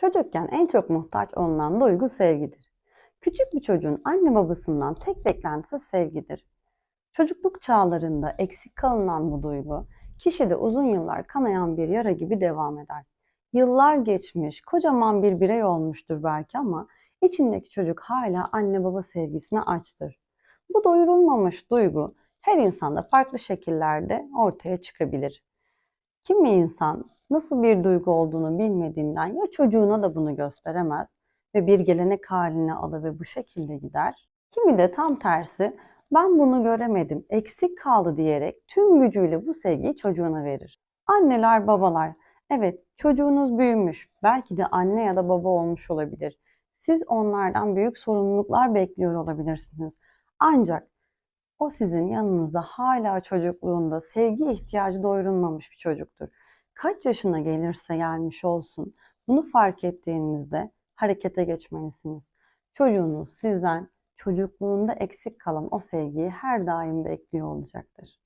Çocukken en çok muhtaç olunan duygu sevgidir. Küçük bir çocuğun anne babasından tek beklentisi sevgidir. Çocukluk çağlarında eksik kalınan bu duygu, kişide uzun yıllar kanayan bir yara gibi devam eder. Yıllar geçmiş, kocaman bir birey olmuştur belki ama içindeki çocuk hala anne baba sevgisine açtır. Bu doyurulmamış duygu her insanda farklı şekillerde ortaya çıkabilir. Kimi insan nasıl bir duygu olduğunu bilmediğinden ya çocuğuna da bunu gösteremez ve bir gelenek haline alır ve bu şekilde gider. Kimi de tam tersi ben bunu göremedim, eksik kaldı diyerek tüm gücüyle bu sevgiyi çocuğuna verir. Anneler, babalar, evet çocuğunuz büyümüş, belki de anne ya da baba olmuş olabilir. Siz onlardan büyük sorumluluklar bekliyor olabilirsiniz. Ancak o sizin yanınızda hala çocukluğunda sevgi ihtiyacı doyurulmamış bir çocuktur. Kaç yaşına gelirse gelmiş olsun bunu fark ettiğinizde harekete geçmelisiniz. Çocuğunuz sizden çocukluğunda eksik kalan o sevgiyi her daim bekliyor olacaktır.